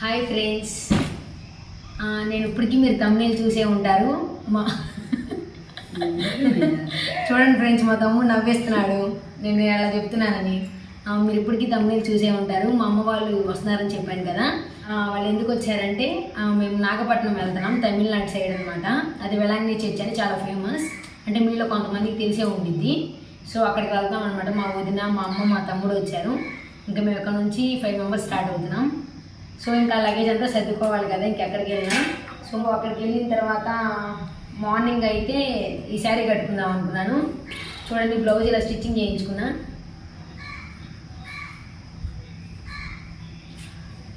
Hi friends నేను ఇప్పటికీ మీరు తమ్ముళ్ళు చూసే ఉంటారు. మా చూడండి ఫ్రెండ్స్ మా తమ్ముడు నవ్వేస్తున్నాడు. నేను అలా చెప్తున్నానని. మీరు ఇప్పటికీ తమ్ముళ్ళు చూసే ఉంటారు. మా అమ్మ వాళ్ళు వస్తున్నారని చెప్పాను కదా. వాళ్ళు ఎందుకు వచ్చారంటే మేము నాగపట్నం వెళ్తున్నాం తమిళనాడు సైడ్ అనమాట అది వెలాంగిని చర్చ్ అని చాలా ఫేమస్ అంటే మీలో కొంతమందికి తెలిసే ఉండిద్ది. సో అక్కడికి వెళ్తాం అనమాట మా వదిన మా అమ్మ మా తమ్ముడు వచ్చారు. ఇంకా మేము ఇక్కడ నుంచి ఫైవ్ మెంబర్స్ స్టార్ట్ అవుతున్నాం. సో ఇంకా లగేజ్ అంతా సర్దుకోవాలి కదా ఇంకెక్కడికి వెళ్ళినా. సో అక్కడికి వెళ్ళిన తర్వాత మార్నింగ్ అయితే ఈ శారీ కట్టుకుందాం అనుకున్నాను. చూడండి బ్లౌజ్ ఇలా స్టిచ్చింగ్ చేయించుకున్నా.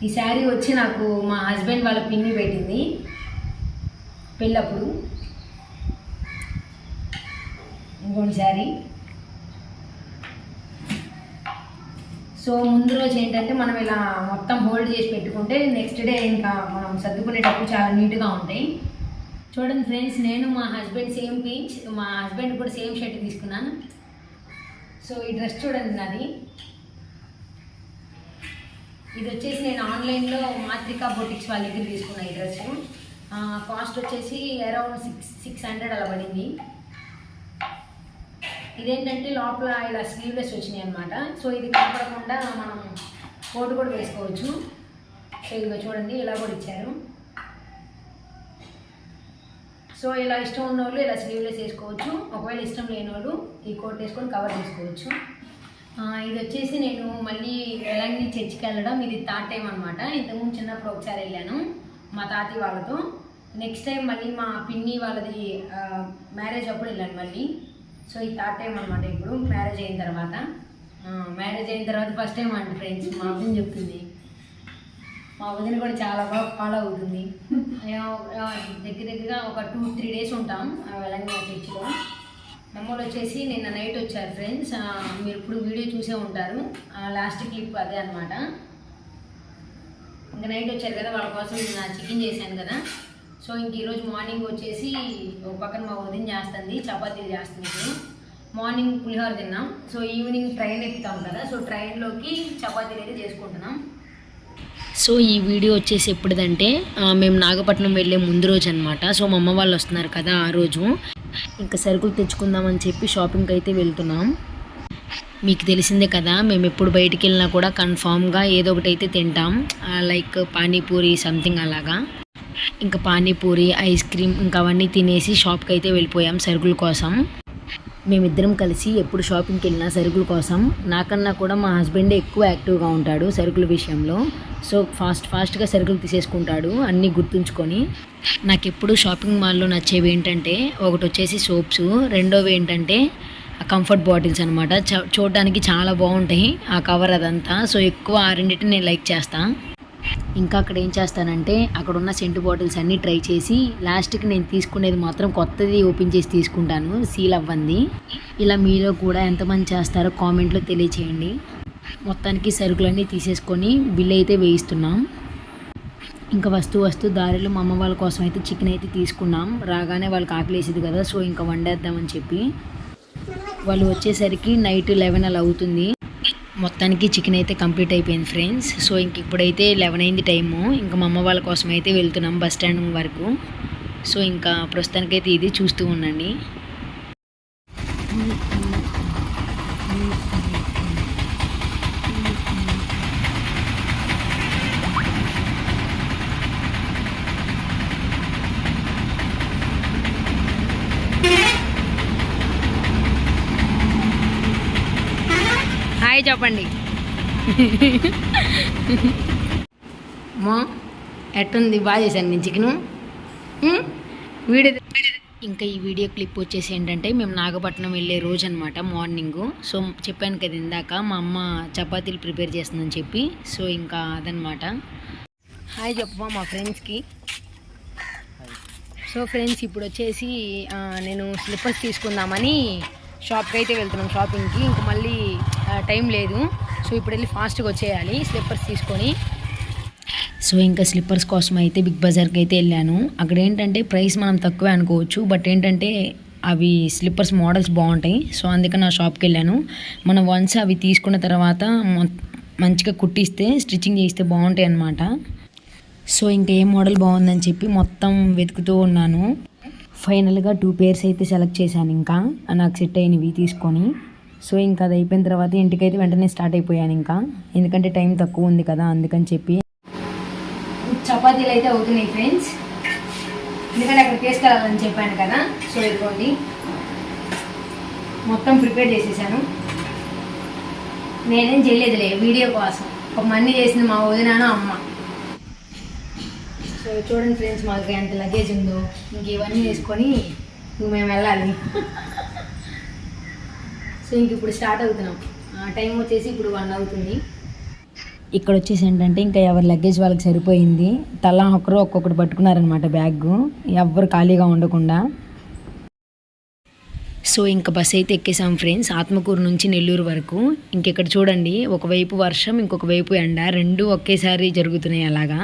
ఈ శారీ వచ్చి నాకు మా హస్బెండ్ వాళ్ళ పిన్ని పెట్టింది. పెళ్ళప్పుడు. ఇంకోటి శారీ సో ముందు రోజు ఏంటంటే మనం ఇలా మొత్తం హోల్డ్ చేసి పెట్టుకుంటే నెక్స్ట్ డే ఇంకా మనం సర్దుకునేటప్పుడు చాలా నీట్గా ఉంటాయి. చూడండి ఫ్రెండ్స్ నేను మా హస్బెండ్ సేమ్ పీచ్ మా హస్బెండ్ కూడా సేమ్ షర్ట్ తీసుకున్నాను. సో ఈ డ్రెస్ చూడండి నాది. ఇది వచ్చేసి నేను ఆన్లైన్లో మాత్రికా బొటిక్స్ వాళ్ళ దగ్గర తీసుకున్నాను ఈ డ్రెస్ కాస్ట్ వచ్చేసి అరౌండ్ సిక్స్ సిక్స్ హండ్రెడ్ అలా పడింది. ఇదేంటంటే లోపల ఇలా స్లీవ్లెస్ వచ్చినాయి అనమాట సో ఇది కనపడకుండా మనం కోట్ కూడా వేసుకోవచ్చు. సో ఇదిగో చూడండి ఇలా కూడా ఇచ్చారు. సో ఇలా ఇష్టం ఉన్న వాళ్ళు ఇలా స్లీవ్లెస్ వేసుకోవచ్చు. ఒకవేళ ఇష్టం లేని వాళ్ళు ఈ కోట్ వేసుకొని కవర్ చేసుకోవచ్చు. ఇది వచ్చేసి నేను మళ్ళీ ఎలాంటి చర్చికి వెళ్ళడం ఇది థర్డ్ టైం అనమాట ఇంతకుముందు చిన్నప్పుడు ఒకసారి వెళ్ళాను మా తాతయ్య వాళ్ళతో. నెక్స్ట్ టైం మళ్ళీ మా పిన్ని వాళ్ళది మ్యారేజ్ అప్పుడు వెళ్ళాను మళ్ళీ. సో ఈ థర్డ్ టైం అనమాట ఇప్పుడు మ్యారేజ్ అయిన తర్వాత. మ్యారేజ్ అయిన తర్వాత ఫస్ట్ టైం అండి ఫ్రెండ్స్ మా వదిన చెప్తుంది. మా వదిన కూడా చాలా బాగా ఫాలో అవుతుంది. దగ్గర దగ్గరగా ఒక టూ త్రీ డేస్ ఉంటాం వెళ్ళంగా చర్చిలో. మమ్మల్ని వచ్చేసి నిన్న నైట్ వచ్చారు ఫ్రెండ్స్. మీరు ఇప్పుడు వీడియో చూసే ఉంటారు. లాస్ట్ క్లిప్ అదే అనమాట ఇంకా నైట్ వచ్చారు కదా వాళ్ళ కోసం చికెన్ చేశాను కదా. సో ఇంక ఈరోజు మార్నింగ్ వచ్చేసి ఒక పక్కన మా వదిన చేస్తుంది చపాతీలు చేస్తుంది. మార్నింగ్ పులిహోర తిన్నాం. సో ఈవినింగ్ ట్రైన్ ఎక్కుతాం కదా సో ట్రైన్లోకి చపాతీలు అయితే చేసుకుంటున్నాం. సో ఈ వీడియో వచ్చేసి ఎప్పుడుదంటే మేము నాగపట్నం వెళ్ళే ముందు రోజు అనమాట సో మా అమ్మ వాళ్ళు వస్తున్నారు కదా ఆ రోజు. ఇంకా సరుకులు తెచ్చుకుందామని చెప్పి షాపింగ్కి అయితే వెళ్తున్నాం. మీకు తెలిసిందే కదా మేము ఎప్పుడు బయటికి వెళ్ళినా కూడా కన్ఫామ్గా ఏదో ఒకటి అయితే తింటాం. లైక్ పానీపూరి సంథింగ్ అలాగా. ఇంకా పానీపూరి ఐస్ క్రీమ్ ఇంకా అవన్నీ తినేసి షాప్కి అయితే వెళ్ళిపోయాం సరుకుల కోసం. మేమిద్దరం కలిసి ఎప్పుడు షాపింగ్కి వెళ్ళినా సరుకుల కోసం. నాకన్నా కూడా మా హస్బెండ్ ఎక్కువ యాక్టివ్గా ఉంటాడు సరుకుల విషయంలో. సో ఫాస్ట్ ఫాస్ట్గా సరుకులు తీసేసుకుంటాడు అన్నీ గుర్తుంచుకొని. నాకు ఎప్పుడు షాపింగ్ మాల్లో నచ్చేవి ఏంటంటే ఒకటి వచ్చేసి సోప్స్ రెండోవి ఏంటంటే కంఫర్ట్ బాటిల్స్ అనమాట చూడడానికి చాలా బాగుంటాయి. ఆ కవర్ అదంతా. సో ఎక్కువ ఆ రెండింటిని నేను లైక్ చేస్తాను ఇంకా అక్కడ ఏం చేస్తానంటే అక్కడ ఉన్న సెంటు బాటిల్స్ అన్నీ ట్రై చేసి లాస్ట్కి నేను తీసుకునేది మాత్రం కొత్తది ఓపెన్ చేసి తీసుకుంటాను. సీల్ అవ్వంది. ఇలా మీలో కూడా ఎంతమంది చేస్తారో కామెంట్లో తెలియచేయండి. మొత్తానికి సరుకులన్నీ తీసేసుకొని బిల్ అయితే వేయిస్తున్నాం. ఇంకా వస్తూ వస్తూ దారిలో మా అమ్మ వాళ్ళ కోసం అయితే చికెన్ అయితే తీసుకున్నాం. రాగానే వాళ్ళకి ఆకలేసేది కదా సో ఇంకా వండేద్దామని చెప్పి. వాళ్ళు వచ్చేసరికి నైట్ లెవెన్ అలా అవుతుంది. మొత్తానికి చికెన్ అయితే కంప్లీట్ అయిపోయింది ఫ్రెండ్స్. సో ఇంక ఇప్పుడైతే లెవెన్ అయింది టైము. ఇంకా మా అమ్మ వాళ్ళ కోసం అయితే వెళ్తున్నాం బస్ స్టాండ్ వరకు. సో ఇంకా ప్రస్తుతానికైతే ఇది చూస్తూ ఉండండి. హాయ్ చెప్పండి. మా ఎట్టుంది? బాగా చేశాను నేను చికెను. వీడియో ఇంకా ఈ వీడియో క్లిప్ వచ్చేసి ఏంటంటే మేము నాగపట్నం వెళ్ళే రోజు అనమాట మార్నింగ్. సో చెప్పాను కదా ఇందాక మా అమ్మ చపాతీలు ప్రిపేర్ చేస్తుందని చెప్పి. సో ఇంకా అదనమాట హాయ్ చెప్పమా మా ఫ్రెండ్స్కి. సో ఫ్రెండ్స్ ఇప్పుడు వచ్చేసి నేను స్లిప్పర్స్ తీసుకుందామని షాప్కి అయితే వెళ్తున్నాం షాపింగ్కి. ఇంక మళ్ళీ టైం లేదు. సో ఇప్పుడు వెళ్ళి ఫాస్ట్గా వచ్చేయాలి. స్లిప్పర్స్ తీసుకొని. సో ఇంకా స్లిప్పర్స్ కోసం అయితే బిగ్ బజార్కి అయితే వెళ్ళాను. అక్కడ ఏంటంటే ప్రైస్ మనం తక్కువే అనుకోవచ్చు. బట్ ఏంటంటే అవి స్లిప్పర్స్ మోడల్స్ బాగుంటాయి. సో అందుకని నా షాప్కి వెళ్ళాను. మనం వన్స్ అవి తీసుకున్న తర్వాత మంచిగా కుట్టిస్తే స్టిచ్చింగ్ చేస్తే బాగుంటాయి అన్నమాట సో ఇంకా ఏ మోడల్ బాగుందని చెప్పి మొత్తం వెతుకుతూ ఉన్నాను. ఫైనల్గా టూ పేర్స్ అయితే సెలెక్ట్ చేశాను ఇంకా. నాకు సెట్ అయినవి తీసుకొని. సో ఇంకా అది అయిపోయిన తర్వాత ఇంటికైతే వెంటనే స్టార్ట్ అయిపోయాను ఇంకా. ఎందుకంటే టైం తక్కువ ఉంది కదా అందుకని చెప్పి. చపాతీలు అయితే అవుతున్నాయి ఫ్రెండ్స్. ఎందుకంటే అక్కడ తీసుకెళ్ళాలని చెప్పాను కదా. సో ఇదిగోండి. మొత్తం ప్రిపేర్ చేసేసాను. నేనేం చేయలేదులే వీడియో కోసం. ఒక మనీ చేసింది మా వదినాను అమ్మ. సో చూడండి ఫ్రెండ్స్ మాకు ఎంత లగేజ్ ఉందో. ఇంక ఇవన్నీ వేసుకొని ఇంక మేము వెళ్ళాలి. సో ఇంక ఇప్పుడు స్టార్ట్ అవుతున్నాం. టైం వచ్చేసి ఇప్పుడు వన్ అవుతుంది. ఇక్కడ వచ్చేసి ఏంటంటే ఇంకా ఎవరి లగేజ్ వాళ్ళకి సరిపోయింది. తలా ఒకరు ఒక్కొక్కటి పట్టుకున్నారనమాట బ్యాగ్ ఎవ్వరు ఖాళీగా ఉండకుండా. సో ఇంకా బస్ అయితే ఎక్కేసాం ఫ్రెండ్స్ ఆత్మకూరు నుంచి నెల్లూరు వరకు. ఇంకెక్కడ చూడండి ఒకవైపు వర్షం ఇంకొక వైపు ఎండ. రెండు ఒకేసారి జరుగుతున్నాయి అలాగా.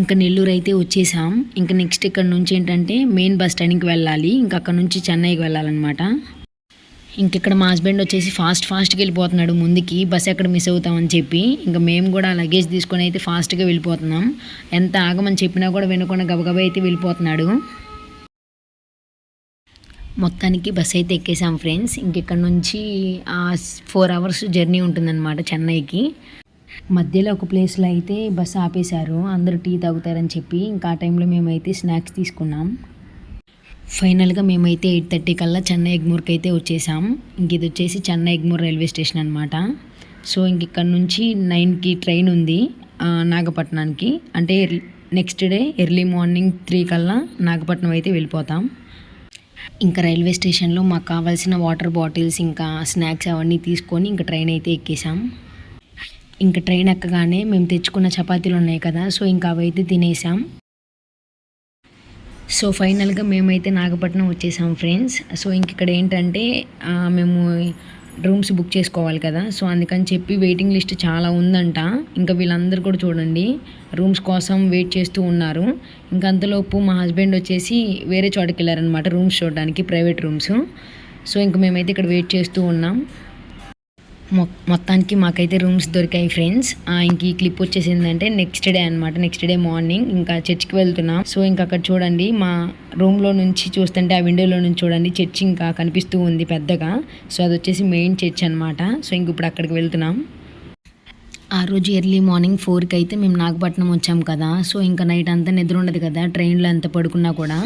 ఇంకా నెల్లూరు అయితే వచ్చేసాం. ఇంకా నెక్స్ట్ ఇక్కడ నుంచి ఏంటంటే మెయిన్ బస్ స్టాండ్కి వెళ్ళాలి. ఇంకా అక్కడ నుంచి చెన్నైకి వెళ్ళాలన్నమాట. ఇంక ఇక్కడ మా హస్బెండ్ వచ్చేసి ఫాస్ట్ ఫాస్ట్గా వెళ్ళిపోతున్నాడు ముందుకి. బస్ ఎక్కడ మిస్ అవుతామని చెప్పి. ఇంకా మేము కూడా లగేజ్ తీసుకొని అయితే ఫాస్ట్గా వెళ్ళిపోతున్నాం. ఎంత ఆగమని చెప్పినా కూడా వినకుండా గబగబా అయితే వెళ్ళిపోతున్నాడు. మొత్తానికి బస్ అయితే ఎక్కేసాం ఫ్రెండ్స్ ఇంకెక్కడ నుంచి ఫోర్ అవర్స్ జర్నీ ఉంటుందన్నమాట చెన్నైకి. మధ్యలో ఒక ప్లేస్లో అయితే బస్ ఆపేశారు. అందరూ టీ తాగుతారని చెప్పి ఇంకా ఆ టైంలో మేమైతే స్నాక్స్ తీసుకున్నాం. ఫైనల్గా మేమైతే ఎయిట్ థర్టీ కల్లా చెన్నై ఎగ్మూర్కి అయితే వచ్చేసాం. ఇంక ఇది వచ్చేసి చెన్నై ఎగ్మూర్ రైల్వే స్టేషన్ అనమాట సో ఇంక ఇక్కడ నుంచి నైన్కి ట్రైన్ ఉంది నాగపట్నానికి. అంటే next day early morning three కల్లా నాగపట్నం అయితే వెళ్ళిపోతాం. ఇంకా రైల్వే స్టేషన్లో మాకు కావాల్సిన వాటర్ బాటిల్స్ ఇంకా స్నాక్స్ అవన్నీ తీసుకొని ఇంకా ట్రైన్ అయితే ఎక్కేసాం. ఇంకా ట్రైన్ ఎక్కగానే మేము తెచ్చుకున్న చపాతీలు ఉన్నాయి కదా సో ఇంకా అవైతే తినేసాం. సో ఫైనల్గా మేమైతే నాగపట్నం వచ్చేసాం ఫ్రెండ్స్. సో ఇంక ఇక్కడ ఏంటంటే మేము రూమ్స్ బుక్ చేసుకోవాలి కదా సో అందుకని చెప్పి వెయిటింగ్ లిస్ట్ చాలా ఉందంట. ఇంకా వీళ్ళందరూ కూడా చూడండి రూమ్స్ కోసం వెయిట్ చేస్తూ ఉన్నారు. ఇంకా అంతలోపు మా హస్బెండ్ వచ్చేసి వేరే చోటకి వెళ్ళారనమాట రూమ్స్ చూడడానికి ప్రైవేట్ రూమ్స్. సో ఇంక మేమైతే ఇక్కడ వెయిట్ చేస్తూ ఉన్నాం. మొత్తానికి మాకైతే రూమ్స్ దొరికాయి ఫ్రెండ్స్. ఇంక ఈ క్లిప్ వచ్చేసి ఏంటంటే నెక్స్ట్ డే అనమాట నెక్స్ట్ డే మార్నింగ్ ఇంకా చర్చ్కి వెళ్తున్నాం. సో ఇంకా అక్కడ చూడండి మా రూమ్లో నుంచి చూస్తుంటే ఆ విండోలో నుంచి చూడండి చర్చ్ ఇంకా కనిపిస్తూ ఉంది పెద్దగా. సో అది వచ్చేసి మెయిన్ చర్చ్ అనమాట సో ఇంక ఇప్పుడు అక్కడికి వెళ్తున్నాం. ఆ రోజు ఎర్లీ మార్నింగ్ ఫోర్కి అయితే మేము నాగపట్నం వచ్చాం కదా. సో ఇంకా నైట్ అంతా నిద్ర ఉండదు కదా. ట్రైన్లో ఎంత పడుకున్నా కూడా.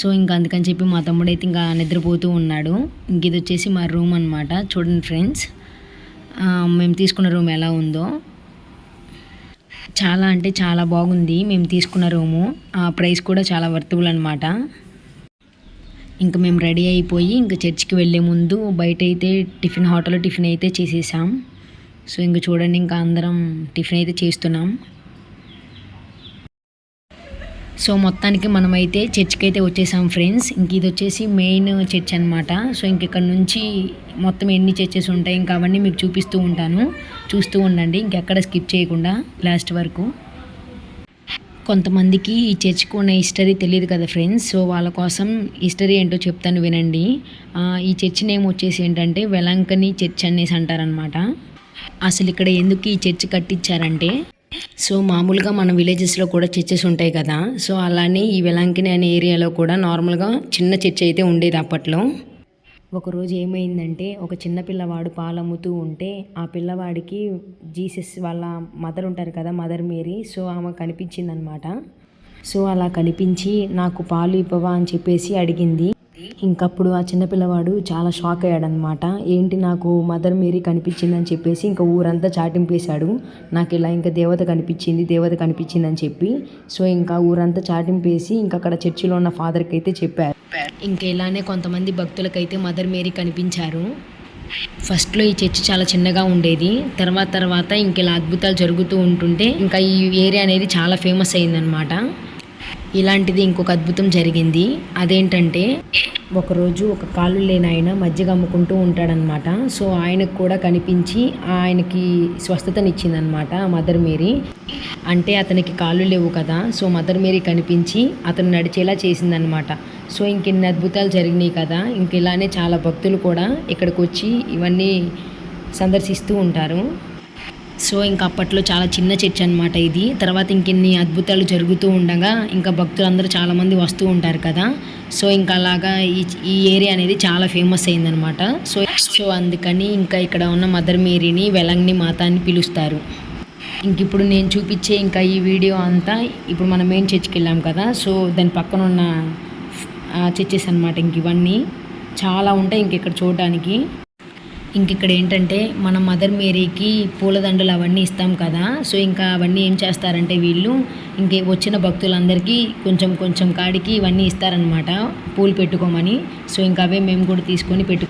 సో ఇంకా అందుకని చెప్పి మా తమ్ముడు అయితే ఇంకా నిద్రపోతూ ఉన్నాడు. ఇంక ఇది వచ్చేసి మా రూమ్ అనమాట చూడండి ఫ్రెండ్స్. మేము తీసుకున్న రూమ్ ఎలా ఉందో. చాలా అంటే చాలా బాగుంది మేము తీసుకున్న రూము. ఆ ప్రైస్ కూడా చాలా వర్తబుల్ అనమాట ఇంకా మేము రెడీ అయిపోయి ఇంకా చర్చ్కి వెళ్ళే ముందు బయట అయితే టిఫిన్ హోటల్లో టిఫిన్ అయితే చేసేసాం. సో ఇంక చూడండి ఇంకా అందరం టిఫిన్ అయితే చేస్తున్నాం. సో మొత్తానికి మనమైతే చర్చ్కి అయితే వచ్చేసాం ఫ్రెండ్స్. ఇంక ఇది వచ్చేసి మెయిన్ చర్చ్ అనమాట సో ఇంక ఇక్కడ నుంచి మొత్తం ఎన్ని చర్చెస్ ఉంటాయి ఇంకా అవన్నీ మీకు చూపిస్తూ ఉంటాను. చూస్తూ ఉండండి. ఇంకెక్కడ స్కిప్ చేయకుండా లాస్ట్ వరకు. కొంతమందికి ఈ చర్చ్కి ఉన్న హిస్టరీ తెలియదు కదా ఫ్రెండ్స్. సో వాళ్ళ కోసం హిస్టరీ ఏంటో చెప్తాను వినండి. ఈ చర్చ్ నేమ్ వచ్చేసి ఏంటంటే వెలంకని చర్చ్ అనేసి అంటారనమాట అసలు ఇక్కడ ఎందుకు ఈ చర్చ్ కట్టించారంటే సో మామూలుగా మన విలేజెస్లో కూడా చర్చెస్ ఉంటాయి కదా. సో అలానే ఈ వెలాంకిని అనే ఏరియాలో కూడా నార్మల్గా చిన్న చర్చ్ అయితే ఉండేది అప్పట్లో. ఒకరోజు ఏమైందంటే ఒక చిన్న పిల్లవాడు పాలు అమ్ముతూ ఉంటే ఆ పిల్లవాడికి జీసస్ వాళ్ళ మదర్ ఉంటారు కదా మదర్ మేరీ సో ఆమె కనిపించింది అనమాట సో అలా కనిపించి నాకు పాలు ఇవ్వవా? అని చెప్పేసి అడిగింది. ఇంకప్పుడు ఆ చిన్న పిల్లవాడు చాలా షాక్ అయ్యాడనమాట ఏంటి నాకు మదర్ మేరీ కనిపించిందని చెప్పేసి ఇంకా ఊరంతా చాటింపేశాడు. నాకు ఇలా ఇంకా దేవత కనిపించింది దేవత కనిపించింది అని చెప్పి సో ఇంకా ఊరంతా చాటింపేసి ఇంకా అక్కడ చర్చిలో ఉన్న ఫాదర్కి అయితే చెప్పారు. ఇంకా ఇలానే కొంతమంది భక్తులకైతే మదర్ మేరీ కనిపించారు. ఫస్ట్లో ఈ చర్చి చాలా చిన్నగా ఉండేది. తర్వాత తర్వాత ఇంక ఇలా అద్భుతాలు జరుగుతూ ఉంటుంటే ఇంకా ఈ ఏరియా అనేది చాలా ఫేమస్ అయిందనమాట ఇలాంటిది ఇంకొక అద్భుతం జరిగింది. అదేంటంటే ఒకరోజు ఒక కాళ్ళు లేని ఆయన మజ్జిగ అమ్ముకుంటూ ఉంటాడనమాట సో ఆయనకు కూడా కనిపించి ఆయనకి స్వస్థతనిచ్చిందనమాట మదర్ మేరీ. అంటే అతనికి కాళ్ళు లేవు కదా. సో మదర్ మేరీ కనిపించి అతను నడిచేలా చేసిందనమాట సో ఇంకెన్ని అద్భుతాలు జరిగినాయి కదా. ఇంక ఇలానే చాలా భక్తులు కూడా ఇక్కడికి వచ్చి ఇవన్నీ సందర్శిస్తూ ఉంటారు. సో ఇంకా అప్పట్లో చాలా చిన్న చర్చ్ అనమాట ఇది. తర్వాత ఇంకెన్ని అద్భుతాలు జరుగుతూ ఉండగా ఇంకా భక్తులందరూ చాలామంది వస్తూ ఉంటారు కదా. సో ఇంకా అలాగా ఈ ఈ ఏరియా అనేది చాలా ఫేమస్ అయిందనమాట సో సో అందుకని ఇంకా ఇక్కడ ఉన్న మదర్ మేరీని వెలంగిని మాత అని పిలుస్తారు. ఇంక ఇప్పుడు నేను చూపించే ఇంకా ఈ వీడియో అంతా ఇప్పుడు మనం మెయిన్ చర్చ్కి వెళ్ళాం కదా. సో దాని పక్కన ఉన్న చర్చెస్ అనమాట ఇంక ఇవన్నీ. చాలా ఉంటాయి ఇంక ఇక్కడ చూడడానికి ఇంక ఇక్కడ ఏంటంటే మన మదర్ మేరీకి పూలదండలు అవన్నీ ఇస్తాం కదా. సో ఇంకా అవన్నీ ఏం చేస్తారంటే వీళ్ళు ఇంకే వచ్చిన భక్తులందరికీ కొంచెం కొంచెం కాడికి ఇవన్నీ ఇస్తారనమాట పూలు పెట్టుకోమని. సో ఇంకా అవే మేము కూడా తీసుకొని పెట్టు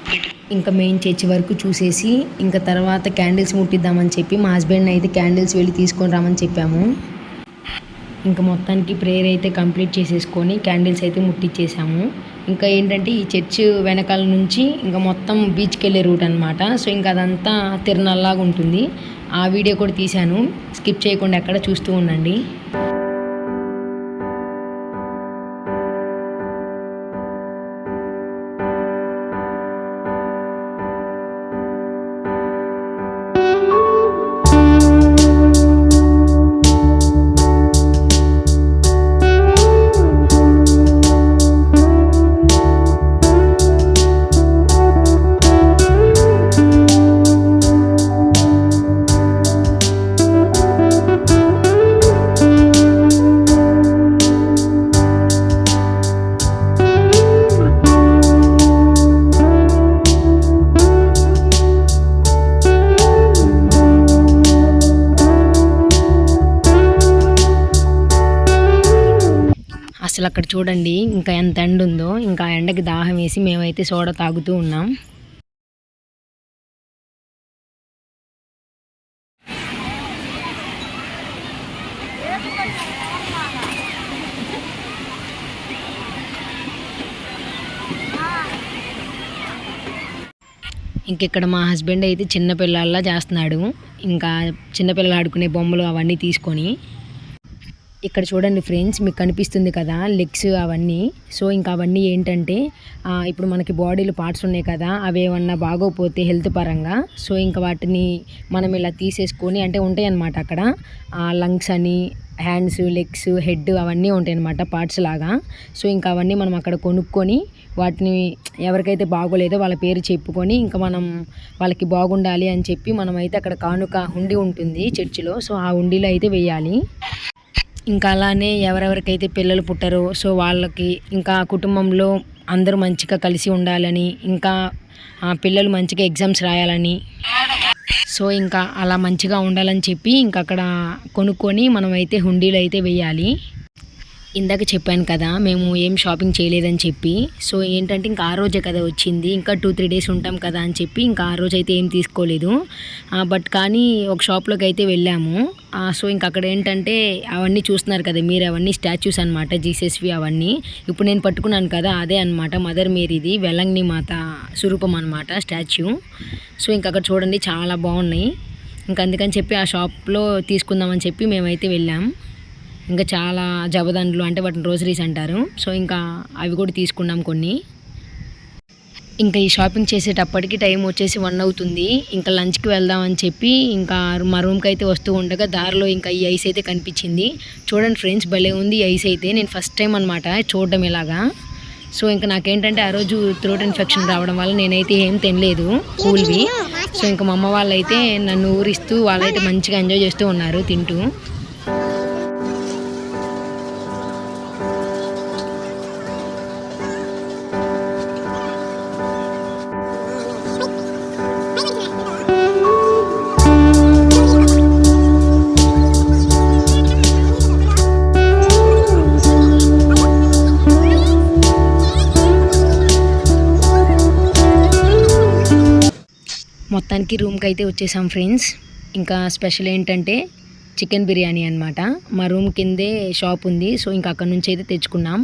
ఇంకా మెయిన్ చర్చి వరకు చూసేసి ఇంకా తర్వాత క్యాండిల్స్ ముట్టిద్దామని చెప్పి మా హస్బెండ్ అయితే క్యాండిల్స్ వెళ్ళి తీసుకొని రామని చెప్పాము. ఇంకా మొత్తానికి ప్రేయర్ అయితే కంప్లీట్ చేసేసుకొని క్యాండిల్స్ అయితే ముట్టించేసాము ఇంకా ఏంటంటే ఈ చర్చ్ వెనకాల నుంచి ఇంకా మొత్తం బీచ్కి వెళ్ళే రూట్ అనమాట సో ఇంకా అదంతా తిరునల్లాగా ఉంటుంది ఆ వీడియో కూడా తీశాను. స్కిప్ చేయకుండా ఎక్కడ చూస్తూ ఉండండి. అసలు అక్కడ చూడండి ఇంకా ఎంత ఎండ ఉందో ఇంకా ఎండకి దాహం వేసి మేమైతే సోడా తాగుతూ ఉన్నాం. ఇంక ఇక్కడ మా హస్బెండ్ అయితే చిన్న పిల్లల్లా చేస్తున్నాడు. ఇంకా చిన్నపిల్లలు ఆడుకునే బొమ్మలు అవన్నీ తీసుకొని ఇక్కడ చూడండి ఫ్రెండ్స్ మీకు కనిపిస్తుంది కదా లెగ్స్ అవన్నీ. సో ఇంకా అవన్నీ ఏంటంటే ఇప్పుడు మనకి బాడీలో పార్ట్స్ ఉన్నాయి కదా అవి ఏమన్నా బాగోపోతే హెల్త్ పరంగా. సో ఇంకా వాటిని మనం ఇలా తీసేసుకొని అంటే ఉంటాయి అన్నమాట అక్కడ లంగ్స్ అని హ్యాండ్స్ లెగ్స్ హెడ్ అవన్నీ ఉంటాయి అన్నమాట పార్ట్స్ లాగా. సో ఇంకా అవన్నీ మనం అక్కడ కొనుక్కొని వాటిని ఎవరికైతే బాగోలేదో వాళ్ళ పేరు చెప్పుకొని ఇంకా మనం వాళ్ళకి బాగుండాలి అని చెప్పి మనమైతే అక్కడ కానుక హుండీ ఉంటుంది చర్చిలో. సో ఆ హుండీలో అయితే వేయాలి. ఇంకా అలానే ఎవరెవరికైతే పిల్లలు పుట్టారో సో వాళ్ళకి ఇంకా కుటుంబంలో అందరూ మంచిగా కలిసి ఉండాలని ఇంకా ఆ పిల్లలు మంచిగా ఎగ్జామ్స్ రాయాలని. సో ఇంకా అలా మంచిగా ఉండాలని చెప్పి ఇంకా అక్కడ కొనుక్కొని మనం అయితే హుండీలో అయితే వేయాలి. ఇందాక చెప్పాను కదా మేము ఏం షాపింగ్ చేయలేదని చెప్పి. సో ఏంటంటే ఇంకా ఆ రోజే కదా వచ్చింది. ఇంకా టూ త్రీ డేస్ ఉంటాం కదా అని చెప్పి ఇంకా ఆ రోజు అయితే ఏం తీసుకోలేదు. బట్ కానీ ఒక షాప్లోకి అయితే వెళ్ళాము. సో ఇంక అక్కడ ఏంటంటే అవన్నీ చూస్తున్నారు కదా మీరు అవన్నీ స్టాచ్యూస్ అనమాట జీసస్వి అవన్నీ. ఇప్పుడు నేను పట్టుకున్నాను కదా అదే అనమాట మదర్ మేరీది వెలంగిని మాత స్వరూపం అనమాట స్టాచ్యూ సో ఇంక అక్కడ చూడండి చాలా బాగున్నాయి. ఇంకా అందుకని చెప్పి ఆ షాప్లో తీసుకుందామని చెప్పి మేమైతే వెళ్ళాం. ఇంకా చాలా జబదండ్లు అంటే వాటిని రోజరీస్ అంటారు. సో ఇంకా అవి కూడా తీసుకున్నాం కొన్ని. ఇంకా ఈ షాపింగ్ చేసేటప్పటికి టైం వచ్చేసి వన్ అవుతుంది. ఇంకా లంచ్కి వెళ్దామని చెప్పి ఇంకా మా రూమ్కి అయితే వస్తూ ఉండగా దారిలో ఇంకా ఈ ఐస్ అయితే కనిపించింది. చూడండి ఫ్రెండ్స్ భలే ఉంది ఈ ఐస్ అయితే. నేను ఫస్ట్ టైం అనమాట చూడడం ఇలాగా. సో ఇంకా నాకేంటంటే ఆ రోజు త్రోట్ ఇన్ఫెక్షన్ రావడం వల్ల నేనైతే ఏం తినలేదు కూల్వి. సో ఇంకా మా అమ్మ వాళ్ళైతే నన్ను ఊరిస్తూ వాళ్ళైతే మంచిగా ఎంజాయ్ చేస్తూ ఉన్నారు తింటూ. మొత్తానికి రూమ్కి అయితే వచ్చేసాం ఫ్రెండ్స్. ఇంకా స్పెషల్ ఏంటంటే చికెన్ బిర్యానీ అన్నమాట. మా రూమ్ కిందే షాప్ ఉంది. సో ఇంకా అక్కడ నుంచి అయితే తెచ్చుకున్నాం.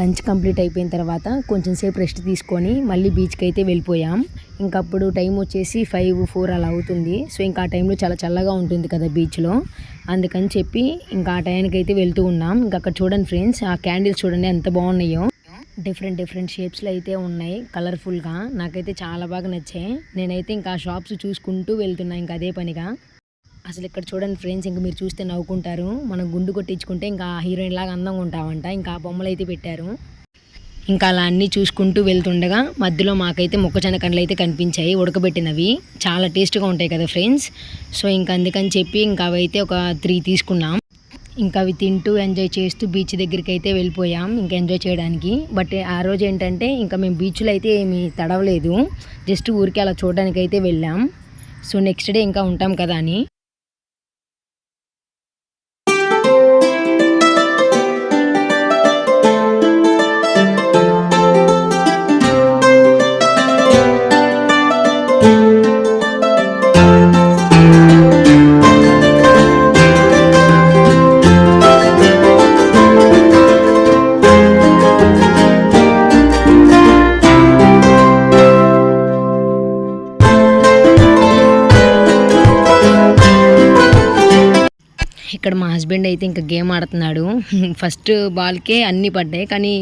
లంచ్ కంప్లీట్ అయిపోయిన తర్వాత కొంచెం సేపు రెస్ట్ తీసుకొని మళ్ళీ బీచ్కి అయితే వెళ్ళిపోయాం. ఇంకా అప్పుడు టైం వచ్చేసి ఫైవ్ ఫోర్ అలా అవుతుంది. సో ఇంకా ఆ టైంలో చాలా చల్లగా ఉంటుంది కదా బీచ్లో. అందుకని చెప్పి ఇంకా ఆ టైంకి అయితే వెళ్తూ ఉన్నాం. ఇంకా అక్కడ చూడండి ఫ్రెండ్స్ ఆ క్యాండిల్స్ చూడండి ఎంత బాగున్నాయో. డిఫరెంట్ డిఫరెంట్ షేప్స్లో అయితే ఉన్నాయి కలర్ఫుల్గా. నాకైతే చాలా బాగా నచ్చాయి. నేనైతే ఇంకా ఆ షాప్స్ చూసుకుంటూ వెళ్తున్నా ఇంకా అదే పనిగా. అసలు ఇక్కడ చూడండి ఫ్రెండ్స్ ఇంకా మీరు చూస్తే నవ్వుకుంటారు. మనం గుండు కొట్టించుకుంటే ఇంకా హీరోయిన్ లాగా అందంగా ఉంటామంట ఇంకా ఆ బొమ్మలు అయితే పెట్టారు. ఇంకా అలా అన్నీ చూసుకుంటూ వెళ్తుండగా మధ్యలో మాకైతే మొక్కజొన్న కండ్లు అయితే కనిపించాయి ఉడకబెట్టినవి. చాలా టేస్ట్గా ఉంటాయి కదా ఫ్రెండ్స్. సో ఇంకా అందుకని చెప్పి ఇంకా అవైతే ఒక త్రీ తీసుకున్నాం. ఇంకా అవి తింటూ ఎంజాయ్ చేస్తూ బీచ్ దగ్గరికి అయితే వెళ్ళిపోయాం ఇంకా ఎంజాయ్ చేయడానికి. బట్ ఆ రోజు ఏంటంటే ఇంకా మేము బీచ్లో అయితే ఏమి తడవలేదు. జస్ట్ ఊరికి అలా చూడడానికి అయితే వెళ్ళాం. సో నెక్స్ట్ డే ఇంకా ఉంటాం కదా అని. ఆడుతున్నాడు. ఫస్ట్ బాల్కే అన్నీ పడ్డాయి. కానీ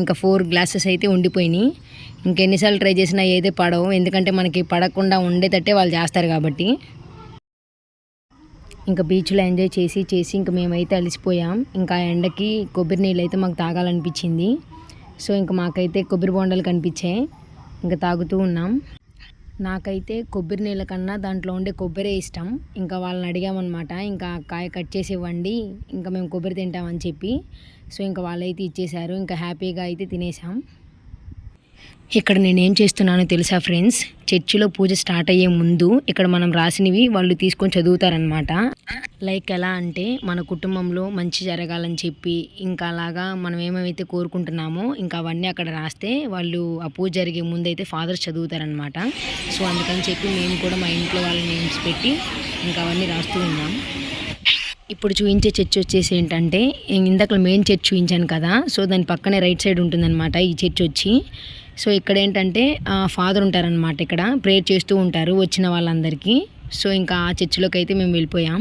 ఇంకా ఫోర్ గ్లాసెస్ అయితే ఉండిపోయినాయి. ఇంకెన్నిసార్లు ట్రై చేసినా ఏదే పడవు. ఎందుకంటే మనకి పడకుండా ఉండేటట్టే వాళ్ళు చేస్తారు కాబట్టి. ఇంకా బీచ్లో ఎంజాయ్ చేసి చేసి ఇంకా మేమైతే అలసిపోయాం. ఇంకా ఎండకి కొబ్బరి నీళ్ళు అయితే మాకు తాగాలనిపించింది. సో ఇంకా మాకైతే కొబ్బరి బొండాలు కనిపించాయి. ఇంకా తాగుతూ ఉన్నాం. నాకైతే కొబ్బరి నీళ్ళ కన్నా దాంట్లో ఉండే కొబ్బరే ఇష్టం. ఇంకా వాళ్ళని అడిగామన్నమాట ఇంకా కాయ కట్ చేసి ఇవ్వండి ఇంకా మేము కొబ్బరి తింటామని చెప్పి. సో ఇంకా వాళ్ళైతే ఇచ్చేశారు. ఇంకా హ్యాపీగా అయితే తినేసాం ఇక్కడ నేనేం చేస్తున్నానో తెలుసా ఫ్రెండ్స్? చర్చిలో పూజ స్టార్ట్ అయ్యే ముందు ఇక్కడ మనం రాసినవి వాళ్ళు తీసుకొని చదువుతారనమాట లైక్ ఎలా అంటే మన కుటుంబంలో మంచి జరగాలని చెప్పి ఇంకా అలాగా మనం ఏమేమైతే కోరుకుంటున్నామో ఇంకా అవన్నీ అక్కడ రాస్తే వాళ్ళు ఆ పూజ జరిగే ముందు అయితే ఫాదర్స్ చదువుతారనమాట సో అందుకని చెప్పి మేము కూడా మా ఇంట్లో వాళ్ళ నేమ్స్ పెట్టి ఇంకా అవన్నీ రాస్తూ ఉన్నాం. ఇప్పుడు చూపించే చర్చ్ వచ్చేసి ఏంటంటే ఇందాక మెయిన్ చర్చ్ చూపించాను కదా సో దాని పక్కనే రైట్ సైడ్ ఉంటుందన్నమాట ఈ చర్చ్ వచ్చి. సో ఇక్కడ ఏంటంటే ఫాదర్ ఉంటారనమాట ఇక్కడ. ప్రేయర్ చేస్తూ ఉంటారు వచ్చిన వాళ్ళందరికీ. సో ఇంకా ఆ చర్చిలోకి అయితే మేము వెళ్ళిపోయాం.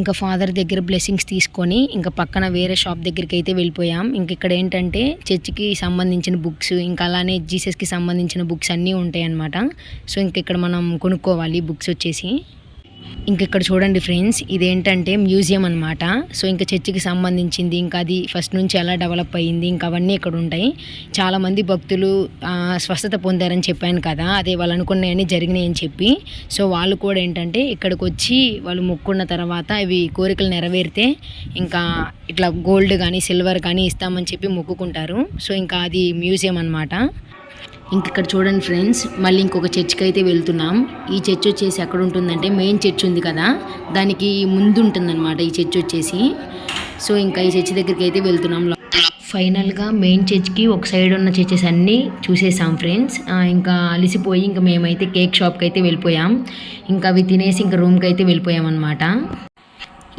ఇంకా ఫాదర్ దగ్గర బ్లెస్సింగ్స్ తీసుకొని ఇంకా పక్కన వేరే షాప్ దగ్గరికి అయితే వెళ్ళిపోయాం. ఇంక ఇక్కడ ఏంటంటే చర్చికి సంబంధించిన బుక్స్ ఇంకా అలానే జీసస్కి సంబంధించిన బుక్స్ అన్నీ ఉంటాయి అన్నమాట సో ఇంక ఇక్కడ మనం కొనుక్కోవాలి బుక్స్ వచ్చేసి. ఇంక ఇక్కడ చూడండి ఫ్రెండ్స్ ఇదేంటంటే మ్యూజియం అనమాట సో ఇంకా చర్చికి సంబంధించింది ఇంకా అది ఫస్ట్ నుంచి ఎలా డెవలప్ అయ్యింది ఇంకా అవన్నీ ఇక్కడ ఉంటాయి. చాలామంది భక్తులు స్వస్థత పొందారని చెప్పాను కదా అదే వాళ్ళు అనుకున్నాయని జరిగినాయి అని చెప్పి. సో వాళ్ళు కూడా ఏంటంటే ఇక్కడికి వచ్చి వాళ్ళు మొక్కున్న తర్వాత ఇవి కోరికలు నెరవేరితే ఇంకా ఇట్లా గోల్డ్ కానీ సిల్వర్ కానీ ఇస్తామని చెప్పి మొక్కుకుంటారు. సో ఇంకా అది మ్యూజియం అనమాట ఇంక ఇక్కడ చూడండి ఫ్రెండ్స్ మళ్ళీ ఇంకొక చర్చ్కి అయితే వెళ్తున్నాం. ఈ చర్చ్ వచ్చేసి ఎక్కడ ఉంటుందంటే మెయిన్ చర్చ్ ఉంది కదా దానికి ముందు ఉంటుందన్నమాట ఈ చర్చ్ వచ్చేసి. సో ఇంకా ఈ చర్చ్ దగ్గరికి అయితే వెళ్తున్నాం. ఫైనల్గా మెయిన్ చర్చ్కి ఒక సైడ్ ఉన్న చర్చెస్ అన్నీ చూసేసాం ఫ్రెండ్స్. ఇంకా అలిసిపోయి ఇంకా మేమైతే కేక్ షాప్కి అయితే వెళ్ళిపోయాం. ఇంకా అవి తినేసి ఇంకా రూమ్కి అయితే వెళ్ళిపోయాం అనమాట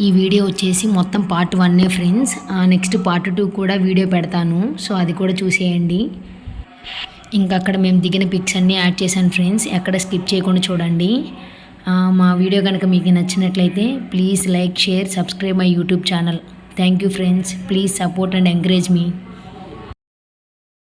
ఈ వీడియో వచ్చేసి మొత్తం పార్ట్ వన్నే ఫ్రెండ్స్. నెక్స్ట్ పార్ట్ టూ కూడా వీడియో పెడతాను. సో అది కూడా చూసేయండి. ఇంకా అక్కడ మేము దిగిన పిక్స్ అన్నీ యాడ్ చేశాను ఫ్రెండ్స్ ఎక్కడ స్కిప్ చేయకుండా చూడండి. మా వీడియో కనుక మీకు నచ్చినట్లయితే please like share subscribe my YouTube channel thank you friends please support and encourage me